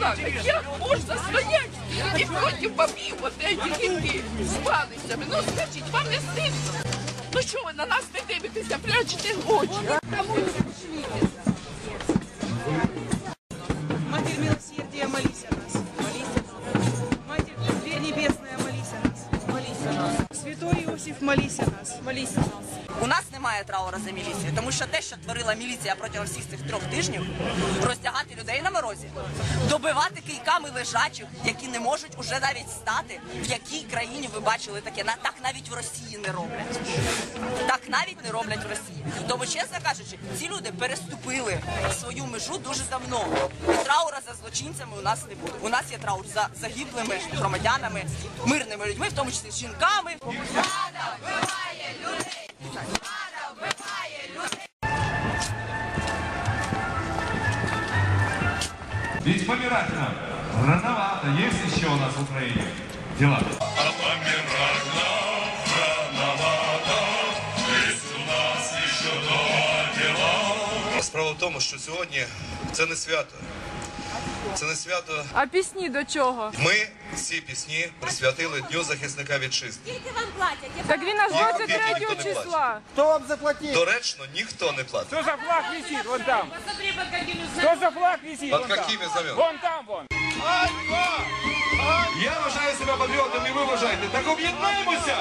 балакать? Як можна стоять і проти бабів от этих, які з палицями? Ну скажіть, вам не стидно? Ну що ви на нас не дивитеся, прячете очі? Матерь милосердия, молись о нас. Молись о нас. Матерь Дверь Небесная, молись о нас. Молись о нас. Святой Иосиф, молись о нас. Молись о нас. У нас немає траура за міліцію, тому що те, що творила міліція протягом всіх цих трьох тижнів, роздягати людей на морозі, добивати кийками лежачих, які не можуть уже навіть стати. В якій країні ви бачили таке? Так навіть в Росії не роблять. Так навіть не роблять в Росії. Тому, чесно кажучи, ці люди переступили свою межу дуже давно. І траура за злочинцями у нас не буде. У нас є траур за загиблими громадянами, мирними людьми, в тому числі жінками. Ведь помирать нам рановато. Есть еще у нас в Украине дела. Справа в тому, що сьогодні це не свято. Це не свято. А пісні до чого? Ми ці пісні присвятили Дню захисника вітчизни. Так він аж Ні, ніхто 23 не числа. Кто вам заплатил? Доречно, ніхто не платить. Что за флаг висит вон там? Что за флаг висит вон там? Вон там вон. Я вважаю себе патріотом, і ви вважаєте. Так об'єднаємося!